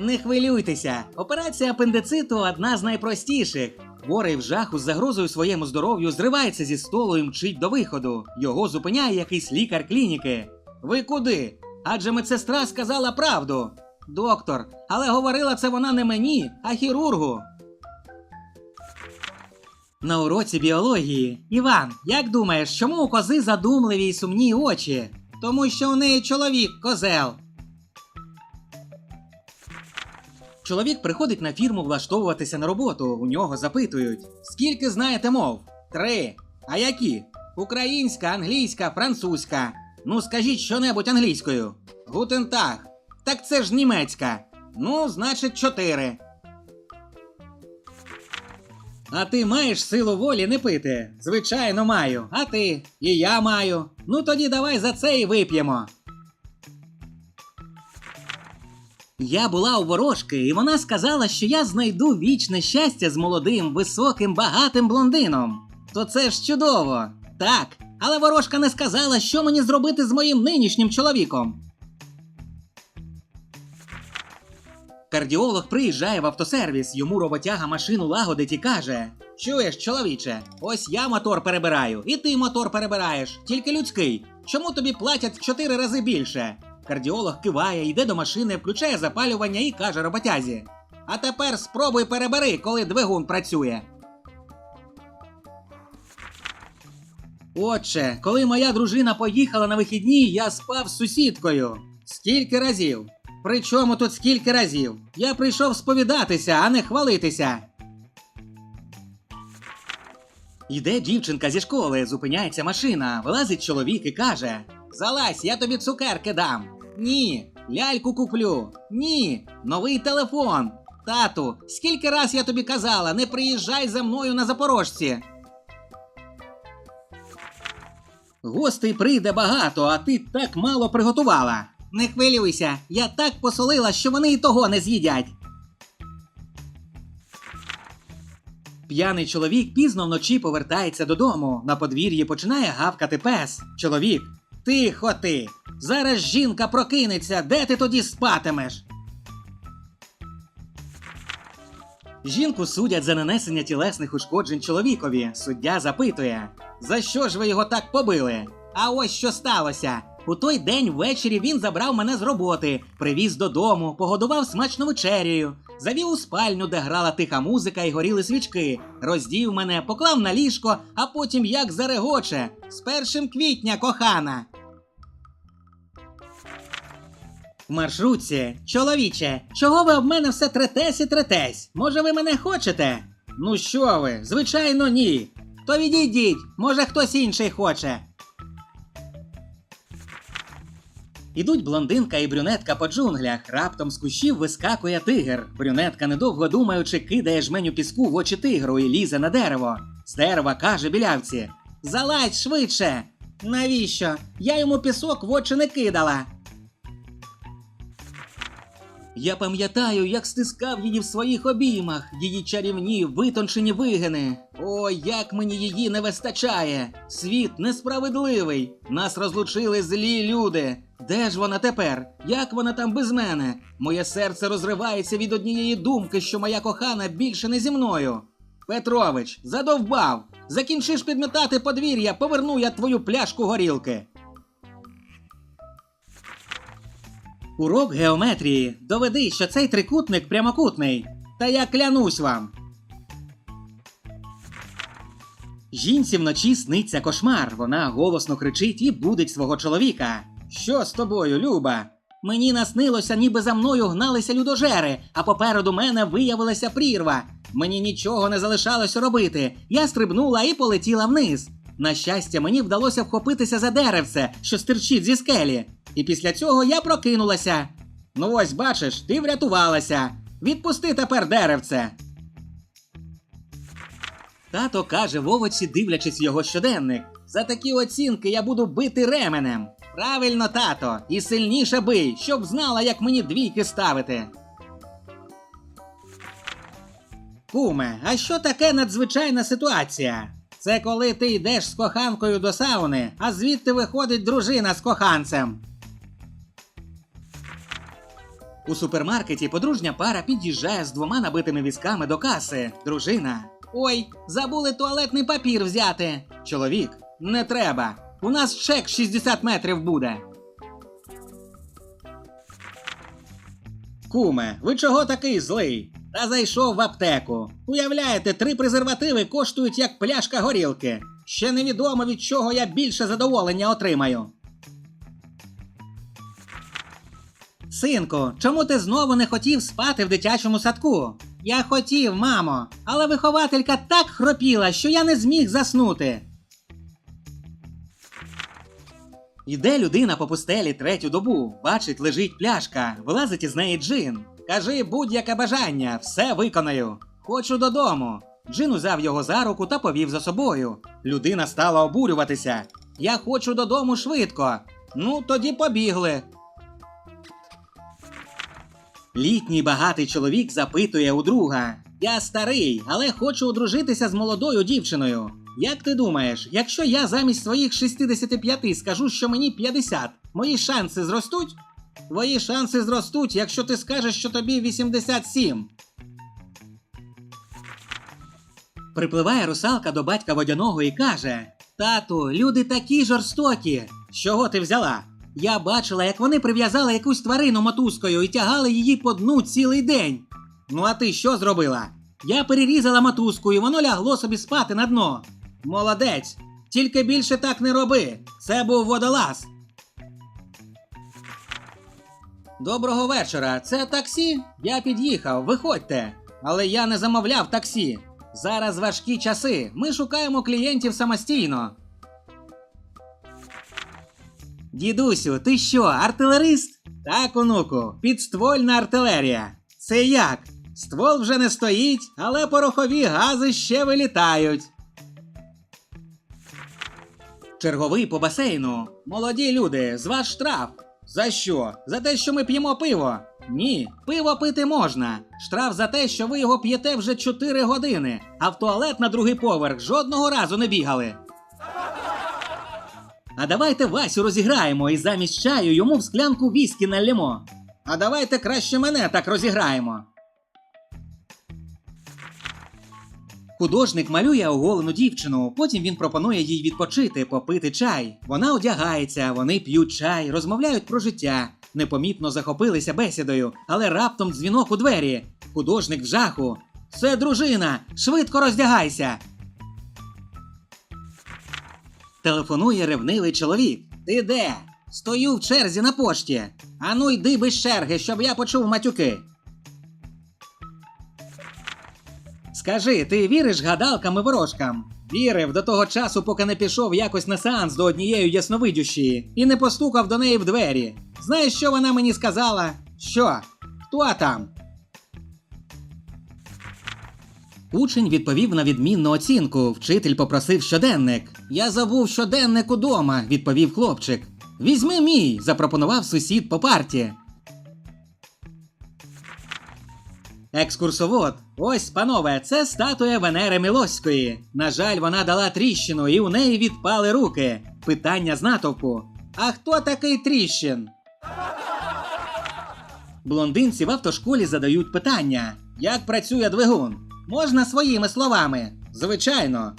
Не хвилюйтеся, операція апендициту одна з найпростіших. Хворий в жаху з загрозою своєму здоров'ю зривається зі столу і мчить до виходу. Його зупиняє якийсь лікар клініки. Ви куди? Адже медсестра сказала правду. Доктор, але говорила це вона не мені, а хірургу. На уроці біології. Іван, як думаєш, чому у кози задумливі й сумні очі? Тому що у неї чоловік козел. Чоловік приходить на фірму влаштовуватися на роботу. У нього запитують: скільки знаєте мов? Три. А які? Українська, англійська, французька. Ну, скажіть щонебудь англійською. Гутентаг. Так це ж німецька. Ну, значить, чотири. А ти маєш силу волі не пити? Звичайно, маю. А ти? І я маю. Ну тоді давай за це і вип'ємо. Я була у ворожки, і вона сказала, що я знайду вічне щастя з молодим, високим, багатим блондином. То це ж чудово. Так, але ворожка не сказала, що мені зробити з моїм нинішнім чоловіком. Кардіолог приїжджає в автосервіс, йому роботяга машину лагодить і каже: Чуєш, чоловіче, ось я мотор перебираю, і ти мотор перебираєш, тільки людський. Чому тобі платять в чотири рази більше? Кардіолог киває, йде до машини, включає запалювання і каже роботязі: А тепер спробуй перебери, коли двигун працює. Отже, коли моя дружина поїхала на вихідні, я спав з сусідкою. Скільки разів? Причому тут скільки разів? Я прийшов сповідатися, а не хвалитися. Йде дівчинка зі школи, зупиняється машина, вилазить чоловік і каже: Залазь, я тобі цукерки дам. Ні, ляльку куплю. Ні, новий телефон. Тату, скільки раз я тобі казала, не приїжджай за мною на запорожці. Гостей прийде багато, а ти так мало приготувала. Не хвилюйся, я так посолила, що вони і того не з'їдять. П'яний чоловік пізно вночі повертається додому. На подвір'ї починає гавкати пес. Чоловік. Тихо ти. Зараз жінка прокинеться, де ти тоді спатимеш? Жінку судять за нанесення тілесних ушкоджень чоловікові. Суддя запитує: За що ж ви його так побили? А ось що сталося. У той день ввечері він забрав мене з роботи, привіз додому, погодував смачну вечерю, завів у спальню, де грала тиха музика і горіли свічки, роздів мене, поклав на ліжко, а потім як зарегоче. З першим квітня, кохана. В маршрутці, чоловіче, чого ви об мене все третесь і третесь? Може, ви мене хочете? Ну що ви, звичайно, ні. То відійдіть, може хтось інший хоче. Ідуть блондинка і брюнетка по джунглях. Раптом з кущів вискакує тигр. Брюнетка, недовго думаючи, кидає жменю піску в очі тигру і лізе на дерево. З дерева каже білявці: Залазь швидше! Навіщо? Я йому пісок в очі не кидала. Я пам'ятаю, як стискав її в своїх обіймах, її чарівні, витончені вигини. О, як мені її не вистачає! Світ несправедливий. Нас розлучили злі люди. Де ж вона тепер? Як вона там без мене? Моє серце розривається від однієї думки, що моя кохана більше не зі мною. Петрович, задовбав! Закінчиш підмітати подвір'я, поверну я твою пляшку горілки. Урок геометрії. Доведи, що цей трикутник прямокутний. Та я клянусь вам. Жінці вночі сниться кошмар. Вона голосно кричить і будить свого чоловіка. Що з тобою, Люба? Мені наснилося, ніби за мною гналися людожери, а попереду мене виявилася прірва. Мені нічого не залишалося робити. Я стрибнула і полетіла вниз. На щастя, мені вдалося вхопитися за деревце, що стирчить зі скелі. І після цього я прокинулася. Ну ось бачиш, ти врятувалася. Відпусти тепер деревце. Тато каже Вовочі, дивлячись його щоденник. За такі оцінки я буду бити ременем. Правильно, тато, і сильніше бий, щоб знала, як мені двійки ставити. Куме, а що таке надзвичайна ситуація? Це коли ти йдеш з коханкою до сауни, а звідти виходить дружина з коханцем. У супермаркеті подружня пара під'їжджає з двома набитими візками до каси. Дружина. Ой, забули туалетний папір взяти. Чоловік. Не треба. У нас чек 60 метрів буде. Куме, ви чого такий злий? Та зайшов в аптеку. Уявляєте, три презервативи коштують як пляшка горілки. Ще невідомо від чого я більше задоволення отримаю. Синку, чому ти знову не хотів спати в дитячому садку? Я хотів, мамо, але вихователька так хропіла, що я не зміг заснути. Йде людина по пустелі третю добу, бачить, лежить пляшка, вилазить із неї джин. Кажи будь-яке бажання, все виконаю. Хочу додому. Джин узяв його за руку та повів за собою. Людина стала обурюватися. Я хочу додому швидко. Ну, тоді побігли. Літній багатий чоловік запитує у друга: Я старий, але хочу одружитися з молодою дівчиною. Як ти думаєш, якщо я замість своїх 65 скажу, що мені 50, мої шанси зростуть? Твої шанси зростуть, якщо ти скажеш, що тобі 87. Припливає русалка до батька водяного і каже: Тату, люди такі жорстокі. Чого ти взяла? Я бачила, як вони прив'язали якусь тварину мотузкою і тягали її по дну цілий день. Ну а ти що зробила? Я перерізала мотузку і воно лягло собі спати на дно. Молодець! Тільки більше так не роби. Це був водолаз. Доброго вечора. Це таксі? Я під'їхав, виходьте. Але я не замовляв таксі. Зараз важкі часи. Ми шукаємо клієнтів самостійно. Дідусю, ти що, артилерист? Так, онуку, підствольна артилерія. Це як? Ствол вже не стоїть, але порохові гази ще вилітають. Черговий по басейну. Молоді люди, з вас штраф. За що? За те, що ми п'ємо пиво? Ні, пиво пити можна. Штраф за те, що ви його п'єте вже 4 години, а в туалет на другий поверх жодного разу не бігали. А давайте Васю розіграємо і замість чаю йому в склянку віскі налємо. А давайте краще мене так розіграємо. Художник малює оголену дівчину, потім він пропонує їй відпочити, попити чай. Вона одягається, вони п'ють чай, розмовляють про життя. Непомітно захопилися бесідою, але раптом дзвінок у двері. Художник в жаху. Це дружина! Швидко роздягайся! Телефонує ревнивий чоловік. Ти де? Стою в черзі на пошті. Ану йди без черги, щоб я почув матюки. Скажи, ти віриш гадалкам і ворожкам? Вірив до того часу, поки не пішов якось на сеанс до однієї ясновидющої і не постукав до неї в двері. Знаєш, що вона мені сказала? Що? Хто там? Учень відповів на відмінну оцінку. Вчитель попросив щоденник. Я забув щоденник удома, відповів хлопчик. Візьми мій, запропонував сусід по парті. Екскурсовод. Ось, панове, це статуя Венери Милоської. На жаль, вона дала тріщину, і у неї відпали руки. Питання з натовпу. А хто такий тріщин? Блондинці в автошколі задають питання: як працює двигун? Можна своїми словами? Звичайно.